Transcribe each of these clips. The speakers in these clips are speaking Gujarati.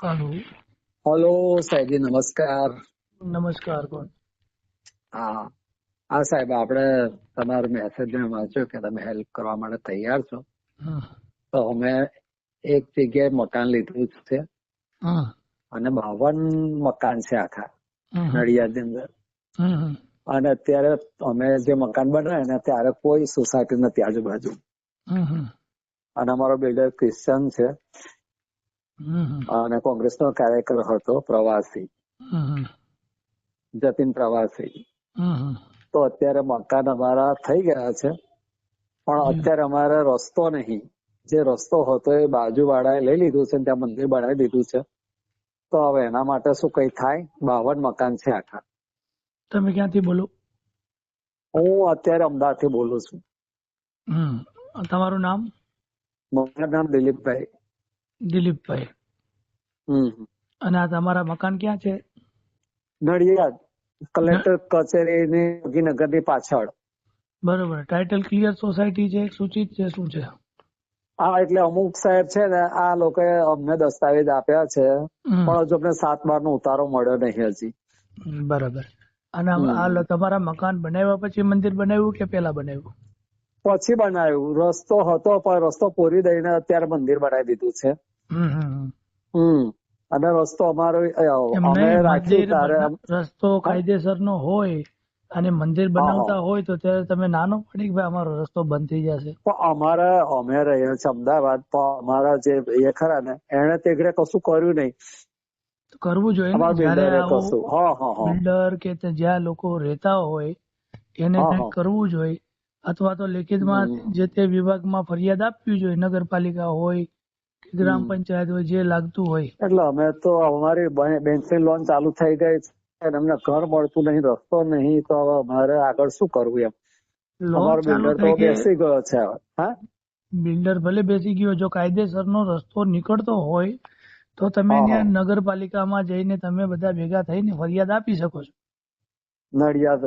હાલો હલો સાહેબજી નમસ્કાર નમસ્કાર કોણ હા હા સાહેબ આપણે તમારો મેસેજ વાંચ્યો કે તમે હેલ્પ કરવા માટે તૈયાર છો તો અમે એક જગ્યાએ મકાન લીધું છે અને બાવન મકાન છે આખા નડિયાદ નડિયાદની અંદર અને અત્યારે અમે જે મકાન બનાવ્યા ને ત્યારે કોઈ સોસાયટી નથી આજુબાજુ અને અમારો બિલ્ડર ક્રિશ્ચન છે અને કોંગ્રેસનો કાર્યકર હતો પ્રવાસી. જતીન પ્રવાસી. તો અત્યારે મકાન અમારા થઈ ગયા છે. પણ અત્યારે અમારે રસ્તો નહીં. જે રસ્તો હતો એ બાજુ એ લઈ લીધું છે ત્યાં મંદિર બનાવી દીધું છે. તો હવે એના માટે શું કઈ થાય? બાવન મકાન છે આખા. તમે ક્યાંથી બોલો? હું અત્યારે અમદાવાદથી બોલું છું. તમારું નામ? મારું નામ દિલીપભાઈ. દિલીપભાઈ. અને આ તમારા મકાન ક્યાં છે? નડિયાદ કલેક્ટર કચેરીની યોગીનગરની પાછળ. બરોબર. ટાઇટલ ક્લિયર સોસાયટી છે સૂચિત છે શું છે? હા એટલે અમુક સાહેબ છે ને આ લોકોએ અમને દસ્તાવેજ આપ્યા છે પણ હજુ અમને સાત બાર નો ઉતારો મળ્યો નહીં હજી. બરાબર. અને આ તમારા મકાન બનાવ્યા પછી મંદિર બનાવ્યું કે પેલા બનાવ્યું? પછી બનાવ્યું. રસ્તો હતો પણ રસ્તો પૂરી દઈને અત્યારે મંદિર બનાવી દીધું છે. હમ, અને રસ્તો અમારો અમે નહીં ત્યારે રસ્તો કાયદેસરનો હોય અને મંદિર બનાવતા હોય તો ત્યારે તમે નાનો પડી ભાઈ અમારો રસ્તો બંધ થઈ જશે? પણ અમારા અમે રહીએ છીએ અમદાવાદ પણ અમારા જે એ ખરા ને એને તેગડે કશું કર્યું નહીં. કરવું જોઈએ બિલ્ડરે કે જ્યાં લોકો રહેતા હોય એને. કરવું જોઈએ. અથવા તો લેખિતમાં. જે તે વિભાગમાં ફરિયાદ આપવી જોઈએ નગરપાલિકા હોય ગ્રામ પંચાયત હોય જે લાગતું હોય. એટલે અમે તો અમારી બેંકની લોન ચાલુ થઈ ગઈ છે અમને ઘર મળતું નહીં રસ્તો નહીં તો હવે અમારે આગળ શું કરવું એમ? અમારો બિલ્ડર તો બેસી ગયો છે હા? બિલ્ડર ભલે બેસી ગયો જો કાયદેસરનો રસ્તો નીકળતો હોય તો તમે ત્યાં નગરપાલિકામાં જઈને તમે બધા ભેગા થઈને ફરિયાદ આપી શકો છો. નડિયાદ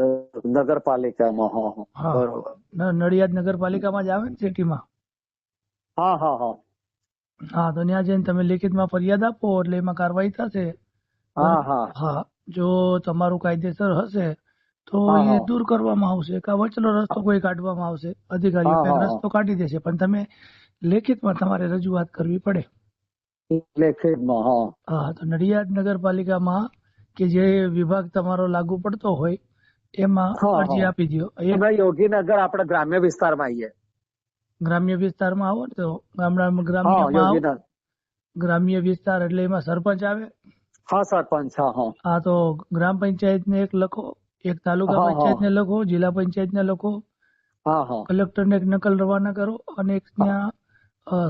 નગરપાલિકામાં હા. બરોબર. નડિયાદ નગરપાલિકામાં જ આવે ને સિટીમાં હા હા હા. હા તો ત્યાં જઈને તમે લેખિતમાં ફરિયાદ આપો એટલે એમાં કાર્યવાહી થશે. હા હા. હા જો તમારું કાયદેસર હશે તો હા, એ હા. દૂર કરવામાં આવશે. કાં વચલો રસ્તો કોઈ કાઢવામાં આવશે. અધિકારીઓ હા, કંઈક હા, રસ્તો કાઢી દેશે પણ તમે લેખિતમાં તમારે રજૂઆત કરવી પડે. લેખિતમાં હા. હા તો નડિયાદ નગરપાલિકામાં કે જે વિભાગ તમારો લાગુ પડતો હોય એમાં હા, અરજી હા. આપી દો એ ભાઈ યોગીનગર આપણે ગ્રામ્ય વિસ્તારમાં આવીએ. ગ્રામ્ય વિસ્તારમાં આવો ને તો ગામડામાં ગ્રામ્યમાં આવો. ગ્રામ્ય વિસ્તાર એટલે એમાં સરપંચ આવે? હા સરપંચ હા હા. હા તો ગ્રામ પંચાયત ને એક લખો એક તાલુકા પંચાયત ને લખો જિલ્લા પંચાયતને લખો. હા હા. કલેક્ટરને એક નકલ રવાના કરો અને એક ત્યાં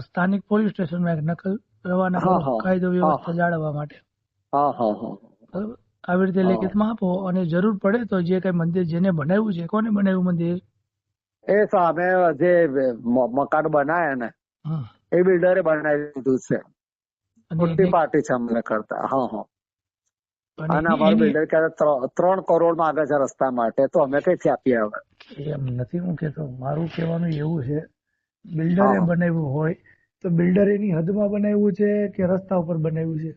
સ્થાનિક પોલીસ સ્ટેશનમાં એક નકલ રવાના કરો કાયદો વ્યવસ્થા. જાળવવા માટે. હા હા હા. આવી રીતે લેખિત લેખિતમાં આપો અને જરૂર પડે તો જે કઈ મંદિર જેને બનાવ્યું છે કોને બનાવ્યું મંદિર? એ સામે જે મકાન બનાયા ને એ બિલ્ડરે બનાવી દીધું છે. મોટી પાર્ટી છે અમને કરતા. હા હા. અને અમારું બિલ્ડર ક્યારે ત્રણ- ત્રણ કરોડ માંગે છે રસ્તા માટે તો અમે કઈથી આપીએ હવે એમ નથી હું કેતો. મારું કહેવાનું એવું છે બિલ્ડરે બનાવ્યું હોય તો બિલ્ડર એની હદમાં બનાવ્યું છે કે રસ્તા ઉપર બનાવ્યું છે?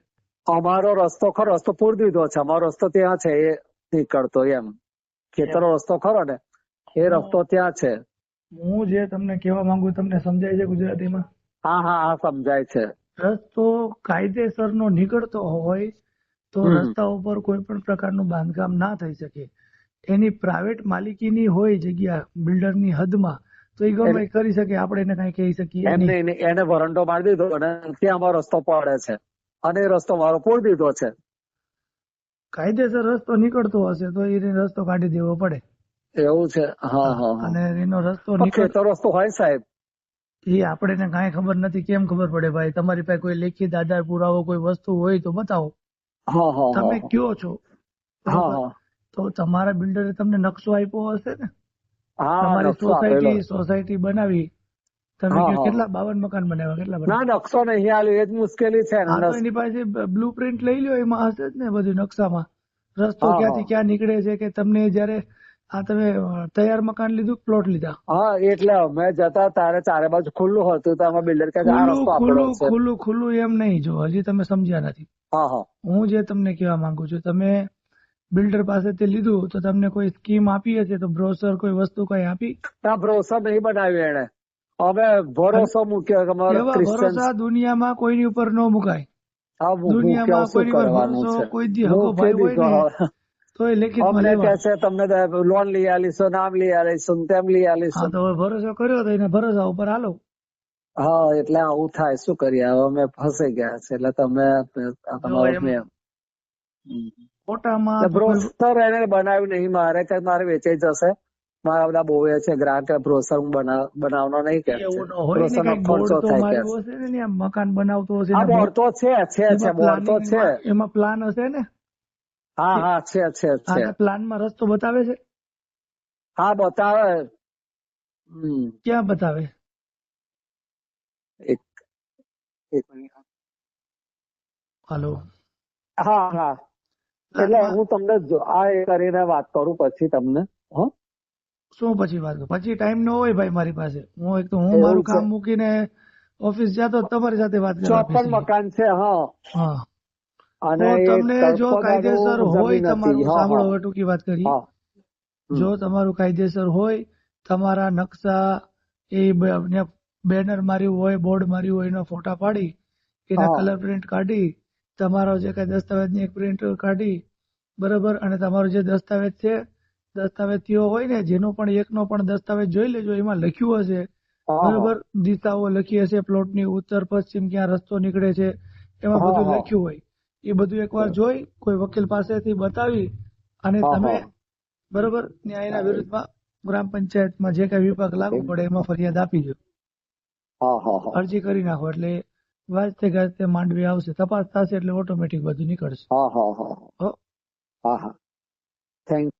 અમારો રસ્તો ખરો રસ્તો પૂરી દીધો છે. અમારો રસ્તો ત્યાં છે એ નીકળતો એમ. ખેતરો રસ્તો ખરો ને? એ રસ્તો ત્યાં છે. હું જે તમને કહેવા માંગુ તમને સમજાય છે ગુજરાતીમાં? હા હા હા સમજાય છે. રસ્તો કાયદેસરનો નીકળતો હોય તો રસ્તા ઉપર કોઈ પણ પ્રકારનું બાંધકામ ના થઈ શકે. એની પ્રાઇવેટ માલિકીની હોય જગ્યા બિલ્ડરની હદમાં તો એ ગમે કરી શકે આપણે એને કઈ કહી શકીએ એમ એને વરંડો મારી દીધો અને ત્યાં અમારો રસ્તો પડે છે. અને એ રસ્તો મારો પૂરી દીધો છે. કાયદેસર રસ્તો નીકળતો હશે તો એને રસ્તો કાઢી દેવો પડે. એવું છે. હા હા અને એનો રસ્તો નીકળતો રસ્તો હોય સાહેબ. એ આપણે કાંઈ ખબર નથી. કેમ ખબર પડે ભાઈ? તમારી પાસે કોઈ લેખિત આધાર પુરાવો કોઈ વસ્તુ હોય તો બતાવો. તમે કયો છો? તો તમારા બિલ્ડરે તમને નકશો આપ્યો હશે ને? તમારી સોસાયટી સોસાયટી બનાવી. તમે. કેટલા બાવન મકાન બનાવ્યા? કેટલા ના નકશો નહીં. આવ્યો એ જ મુશ્કેલી છે એની પાસે બ્લુ પ્રિન્ટ લઈ લ્યો. એમાં હશે જ ને બધું નકશામાં. રસ્તો ક્યાંથી ક્યાં નીકળે છે કે તમને જયારે આ તમે તૈયાર મકાન લીધું પ્લોટ લીધા? હા એટલે અમે જતા તારે ચારે બાજુ ખુલ્લું હતું તો અમે બિલ્ડર કે આ ખુલ્લું રસ્તો આપણો ખુલ્લું છે. ખુલ્લું ખુલ્લું એમ નહીં જો હજી તમે સમજ્યા નથી. હા હા. હું જે તમને કહેવા માંગુ છું તમે બિલ્ડર પાસેથી લીધું તો તમને કોઈ સ્કીમ આપી હશે તો બ્રોસર કોઈ વસ્તુ કઈ આપી? ના બ્રોસર નહીં બનાવ્યું એને હવે ભરોસો મૂક્યો કે ભરોસા દુનિયામાં કોઈની ઉપર ન મુકાય. દુનિયામાં કોઈની ઉપર ભરોસો કોઈ દી હકો ભાઈ હોય ને. તો એ લેખિત અમને કે છે તમને લોન લઈ આલીશું નામ લઈ આલીશું તેમ લઈ આલીશું. તો ભરોસો કર્યો તો એને ભરોસા ઉપર હાલો. હા એટલે આવું થાય શું કરીએ? હવે અમે ફસાઈ ગયા છે એટલે તમે. ફોટામાં બ્રોસર એને બનાવ્યું નહીં મારે કે મારે વેચાઈ જશે. મારા બધા બહુ છે ગ્રાહક બ્રોસર હું બના- બનાવવાનો નહીં કે બ્રોસર ખર્ચો થાય કે મકાન બનાવતો હશે બોર્ડ તો છે છે છે બોર્ડ તો છે. એમાં પ્લાન હશે ને? હા હા છે છે છે. પ્લાનમાં રસ્તો બતાવે છે? હા બતાવે. ક્યાં બતાવે? એક એક મિનિટ. હાલો. હા હા. એટલે હું તમને આ એ કરીને વાત કરું પછી તમને હો. શું પછી વાત કરું? પછી ટાઈમ ન હોય ભાઈ મારી પાસે. હું એક તો હું મારું કામ મૂકીને ઓફિસ જતો તમારી સાથે વાત કરું ચોપન મકાન છે હા. હા. અને તમને જો કાયદેસર હોય તમારું સાંભળો હવે ટૂંકી વાત કરી. જો તમારું કાયદેસર હોય તમારા નકશા એ બેનર માર્યું હોય બોર્ડ માર્યું હોય એના ફોટા પાડી એના કલર પ્રિન્ટ કાઢી તમારો જે કઈ દસ્તાવેજની એક પ્રિન્ટ કાઢી બરાબર? અને તમારો જે દસ્તાવેજ છે દસ્તાવેજ હોય ને જેનો પણ એકનો પણ દસ્તાવેજ જોઈ લેજો એમાં લખ્યું હશે. બરોબર? દિશાઓ લખી હશે પ્લોટની ઉત્તર પશ્ચિમ ક્યાં રસ્તો નીકળે છે એમાં બધું લખ્યું હોય. એ બધું એકવાર જોઈ કોઈ વકીલ પાસેથી બતાવી અને તમે બરોબર ન્યાયના વિરુદ્ધમાં ગ્રામ પંચાયતમાં જે કઈ વિભાગ લાગુ પડે એમાં ફરિયાદ આપી દો. અરજી કરી નાખો એટલે વાજતે ગાજતે માંડવી આવશે તપાસ થશે એટલે ઓટોમેટિક બધું નીકળશે. હા હા હા હા. હા. થેન્ક